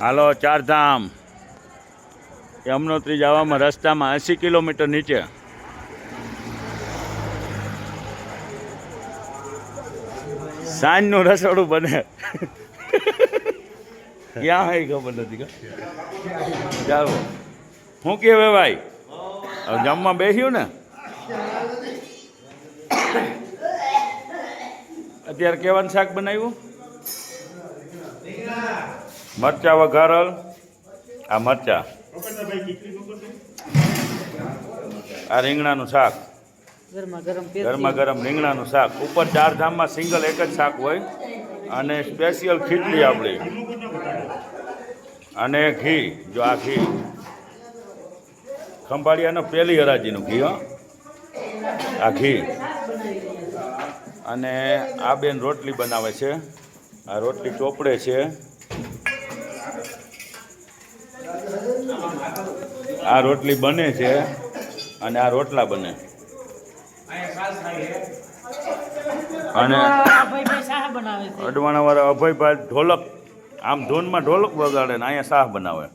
હાલો, ચારધામ. યમનોત્રી જવામાં રસ્તામાં એંસી કિલોમીટર નીચે. સાંજનું રસોડું બને. ક્યાં હોય ખબર નથી ચાલો. શું કહેવાય ભાઈ? જમવા બેસ્યું ને? અત્યારે કેવાનું શાક બનાવ્યું? મરચા વઘારલ? આ મરચા. આ રીંગણાનું શાક. ગરમા ગરમ ગરમ રીંગણાનું શાક. ઉપર ચાર ધામમાં સિંગલ એક જ શાક હોય. અને સ્પેશિયલ ખીચડી આપણી અને ઘી જો આ ઘી. ખંભાળિયાનો પહેલી હરાજીનું ઘી હો. આ ઘી. અને આ બેન રોટલી બનાવે છે. આ રોટલી ચોપડે છે. આ રોટલી બને છે અને આ રોટલા બને. અને અડવાણાવાળા અભયભાઈ ઢોલક આમ ધૂનમાં ઢોલક વગાડે ને અહીંયા શાહ બનાવે.